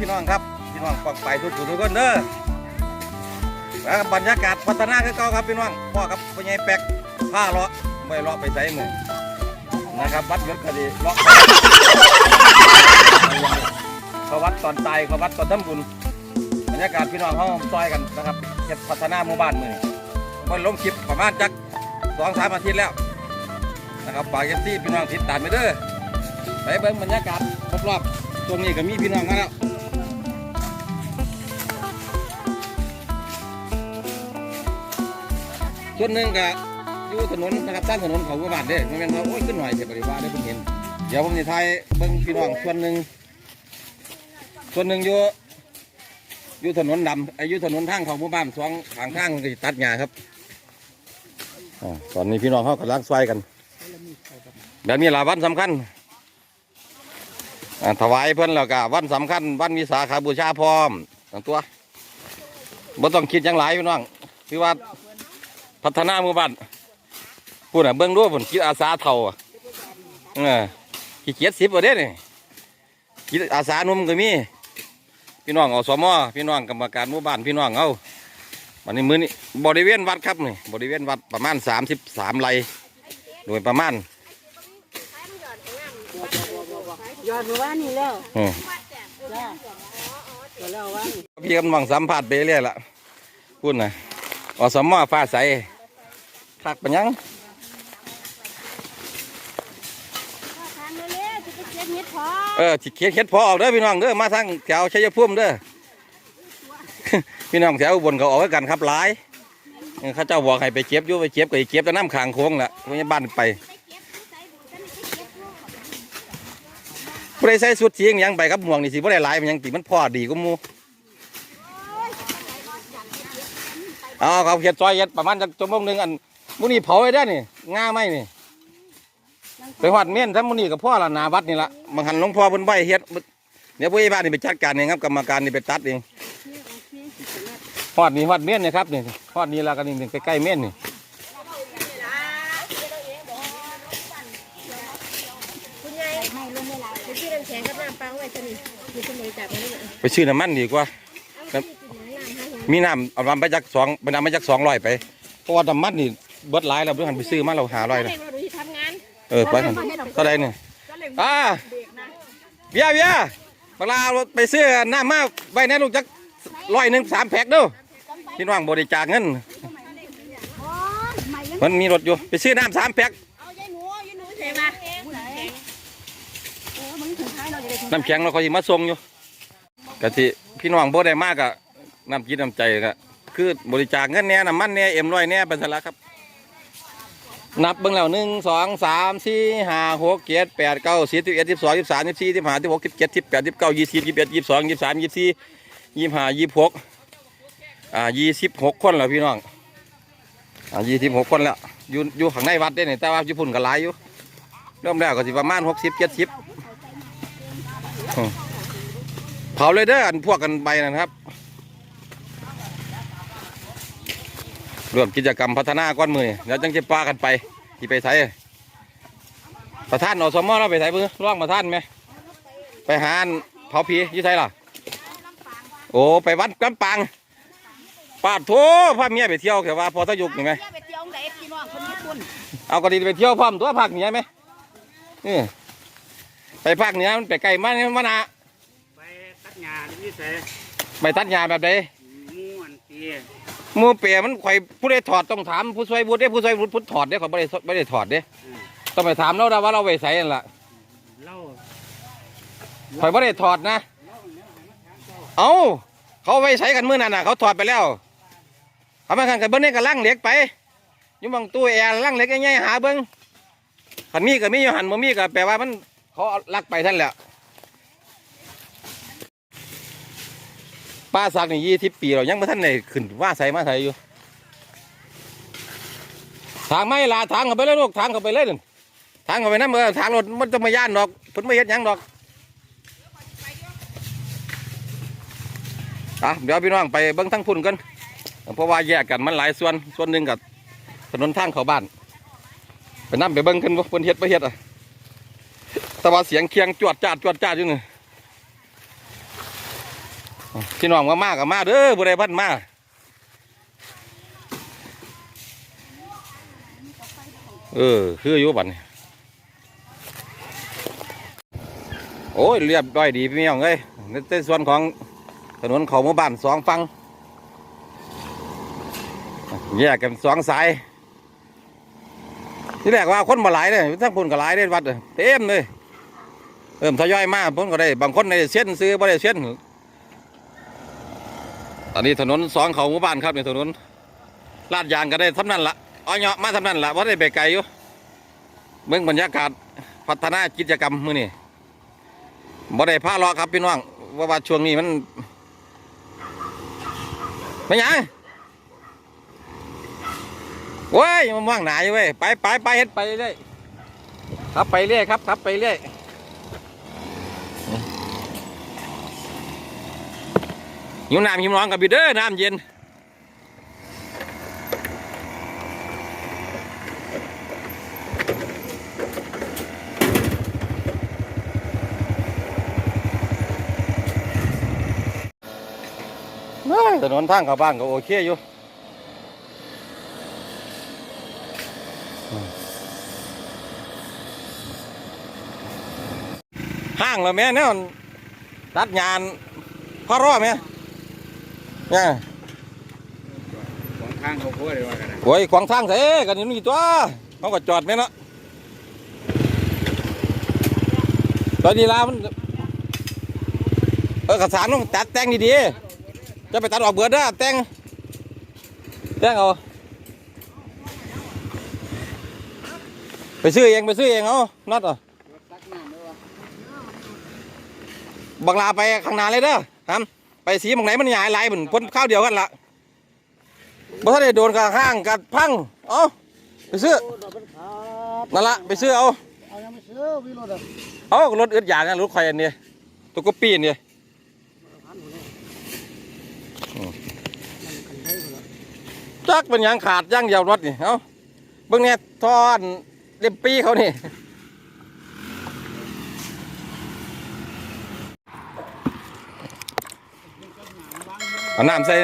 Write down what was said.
พี่น้องครับพี่น้องฟังไปทุกผู้ทุกคนเด้อแล้วบรรยากาศพัฒนาคือเก่าครับพี่น้องพ่อกับพ่อใหญ่แป๊กผ้าเลาะไม่เลาะไปใส่มือนะครับวัดยศคดีเลาะเขาวัดตอนตายเขาวัดตอนทำบุญบรรยากาศพี่น้องเขาซอยกันนะครับเฮ็ดพัฒนาหมู่บ้านมือมันลงคลิปประมาณจักสองสามอาทิตย์แล้วนะครับฝากเอฟซีพี่น้องติดตามไปเด้อไปเบิ่งบรรยากาศรอบๆตรงนี้ก็มีพี่น้องมาแล้ว ส่วนหนึ่งก็อยู่ถนนนะครับด้านถนนของหมู่บ้านเด้ไม่แม่นว่าโอ้ยขึ้นหน่อยเสียบริวารได้เพิ่เห็น เดี๋ยวผมจะถ่ายเบิ่งพี่น้องส่วนหนึ่งส่วนหนึ่งอยู่อยู่ถนนดำอ้อยู่ถนนทางของหมู่บ้านสองทางทางตัดหญ้าครับอ่าตอนนี้พี่น้องเขากำลังซอยกัน แบบนี้ละวันสำคัญอ่าถวายเพิ่นแล้วก็วันสำคัญ วันวิสาขาบูชาพร้อมทั้งตัวบ่ต้องคิดย่างหลายพี่น้องคือว่า พัฒนาหมู่บ้านพูดน่ะเบิ่งดูผมคิดอาสาเท่าอะเออขี้เกียจสิบบ่เด้นี่จิตอาสาหนุ่มก็มี พี่น้องอสมพี่น้องกรรมการหมู่บ้านพี่น้องเอาวันนี้มือนี้บริเวณวัดครับนี่บริเวณวัดประมาณสามสิบสามไร่โดยประมาณยอดหมู่บ้านนี่แล้วอืมจ้าตัวแล้วว่าพี่กำลังสัมผัสไปเรื่อยละพูดนะ อสมฟ้าใสทักปัญญังทานเร็วๆจะไปเก็บเห็ดพอเออที่เขียนเขียนพอออกเด้อพี่น้องเด้อมาทางแถวชัยภูมิเด้อพี่น้องแถวอุบนเขาออกไว้กันครับหลายเออเขาเจ้าบอกให้ไปเก็บอยู่ไปเก็บก็ไปเก็บแต่น้ำขางโค้งแหละพยาบ้านไปบ่ได้ใส่สุดสีหยังไปกับหมวกนี่สิบ่ได้หลายมันหยังติมันพอดีกว่าหมู่ เอาเขาเฮ็ดซอยเฮ็ดประมาณจักชั่วโมงหนึงอันมื้อนี้เผาไว้ได้นี่ง่าไหมนี่ ไปฮอดเม่นถ้ามื้อนี้ก็พอละหน้าวัดนี่ละบางหันหลวงพ่อเพิ่นไว้เฮ็ดเดี๋ยวผู้ใหญ่บ้านนี่ไปจัดการเองครับกรรมการนี่ไปตัดเองฮอดนี่ฮอดเม่นนี่ครับนี่ฮอดนี่ละกันนี่ใกล้ๆเม่นนี่คุณยายให้ลงไม่หลายคุณพี่น้ำแข็งกับน้ำปังไว้ตัวนี้มีคนบริจาคมาด้วยไปซื้อน้ำมันดีกว่าเอาที่กินน้ำให้ มีน้ำเอาน้ำไปจักสองไปน้ำไปจักสองร้อยไปเพราะว่าน้ำมันนี่เบิดหลายแล้วเพื่อนไปซื้อมาเราหาร้อยเลนะยว่าหนูที่ทำงานเออไปกันเท่าไรเนี่ยก็เลยอ่าเบรกนะเบียร์เบียร์เวลาเราไปซื้อน้ำมาไว้ในลูกจักร้อยหนึ่งสามแพ็คเด้อพี่น้องบริจาคเงินอ๋อใหม่ยังมันมีรถอยู่ไปซื้อน้ำสามแพ็คเอายายหนูยายหนูเทมาผู้ไหนโอ้มันถึงท้ายเราจะได้ถึงน้ำแข็งเราคอยมาส่งอยู่กะทิพี่น้องบ่ได้มากกะ น้ำกินน้ำใจกะคือบริจาคเงินแน่น้ำมันแน่เอ็มร้อยแน่เป็นสละครับ นับเบิ่งแล้วหนึ่งสองสามสี่ห้าหกเจ็ดแปดเก้าสิบสิบเอ็ดสิบสองสิบสามสิบสี่สิบห้าสิบหกสิบเจ็ดสิบแปดสิบเก้ายี่สิบยี่สิบเอ็ดยี่สิบสองยี่สิบสามยี่สิบสี่ยี่สิบห้ายี่สิบหกอ่ายี่สิบหกคนแล้วพี่น้องอ่ายี่สิบหกคนแล้วอยู่อยู่ข้างในวัดเด้นี่แต่ว่าญี่ปุ่นก็หลายอยู่เริ่มแล้วก็สิประมาณหกสิบเจ็ดสิบเผาเลยเด้ออันพวกกันไปนะครับ รวมกิจกรรมพัฒนาก้อนมือนี่แล้วจังจะปากันไปที่ไปไสประธานอสมเราไปไสมือร่องประธานไหมไปหาอันเผาผีอยี่ไสล่ะโอ้ไปวัดกำปังปาดโถพาเมียไปเที่ยวแต่ว่าพอทยุกนี่ไหมไปเที่ยวไหนพี่น้องคนญี่ปุ่นเอาก็ดีไปเที่ยวพร้อมตัวภาคเหนือไหมนี่ไปภาคเหนือมันไปไกลมากนี่มันนะไปตัดหญ้านี่ใส่ไปตัดหญ้าแบบใดม่วนตีห มูเปียมันข่อยผู้ใดถอดต้องถามผู้ช่วยบุตรเด้ผู้ช่วยบุตรผู้ถอดเด้ข่อยไม่ได้ไม่ได้ถอดเด้ต้องไปถามเราได้ว่าเราไปใส่นั่นล่ะเหล่าข่อยไม่ได้ถอดนะ เอาเขาไปใส่กันมื้อนั้นน่ะ เขาถอดไปแล้วเขามาขันกันเบิ้งนี่ก็ล่างเหล็กไปอยุ่งบางตู้แอร์ล่างเหล็กง่ายๆหาเบิ้งขันมีก็มีอยู่หันบ่มีก็แปลว่ามันเขาเอาลักไปท่านแหละ ป้าสักนี่ยี่สิบปีเรายังไม่ท่านไหนขึ้นว่าใส่มาใส่อยู่ทางไม่ลาทางเข้าไปเลยลูกทางเข้าไปเลยนั่นทางเข้าไปนั่นเออทางรถมันจะมาย่านดอกเพิ่นไม่เฮ็ดหยังดอกอะเดี๋ยวพี่น้องไปเบิ้งทั้งพุ่นกันเพราะว่าแยกกันมันหลายส่วนส่วนหนึ่งกับถนนทางเข้าบ้านไปนั่ไปเบิ้งกันว่าเพิ่นเฮ็ดบ่เฮ็ดอะแต่ว่าเสียงเคียงจวดจ้าดจวดจ้าดอยู่นี่ พี่น้องก็มากับมาเด้อบุได้พันมาเออคืออยู่บัดนี้โอ้ยเรียบร้อยดีพี่น้องเอ้ยในส่วนของถนนเขาหมู่บ้านสองฝั่งแยกกันสองสายที่แรกว่าคนมาหลายเลยทั้งคนก็หลายเลยวัดเต็มเลยเริ่มทยอยมาพ้นก็ได้บางคนในเส้นซื้อบ่ได้เส้น อนนี้ถนนสองเขาหมู่บ้านครับในถนนลาดยางก็ได้ทำนั่นละอ้อยเหาะมาทำนั่นละว่าได้ไปไกลอยู่เมืองบรรยากาศพัฒนากิจกรรมมือนี้บ่ได้พาเลาะครับพี่น้องว่าว่าช่วงนี้มันไม่หยังโว้ยมันว่างหนาอยู่เว้ยไปไปไปเฮ็ดไปเรื่อยครับไปเรื่อยครับครับไปเรื่อย หิวน้ำหิวร้อนกับบีเด้อน้ำเย็นเฮ้ยถนนทางเข้าบ้านก็โอเคอยู่ห้างแล้วแม่เนี่ยตัดงานพ่อรอแม่ เนี่ยของทางเขาพูดเลยว่ากันนะโอ้ยขวางทางเสกันอยู่นี่ตัวเขาก็จอดไหมเนาะตอนนี้ลามันเออกระสานต้องตัดแต่งดีๆจะไปตัดออกเบิดเด้อแต่งแต่งเอาไปซื้อเองไปซื้อเองเอาน็อตอะบังลาไปข้างหน้าเลยเด้อครับ ไปสีบางไหนมันใหญ่หลายเหมือนพ่นข้าวเดียวกันละบ่ทันได้โดนกับห้างกับพังเอาไปซื้อนั่นละไปซื้อเอาเอายังไม่ซื้อวิโรดอะเอารถอึดยางนั้นรถไข่อันนี้ตัวก็ปีนเนี่ยจักเป็นหยังขาดหยังเดียวรถนี่เอาเบิ่งเนี่ยทอนเล็มปีเขานี่ เอาน้ำใส่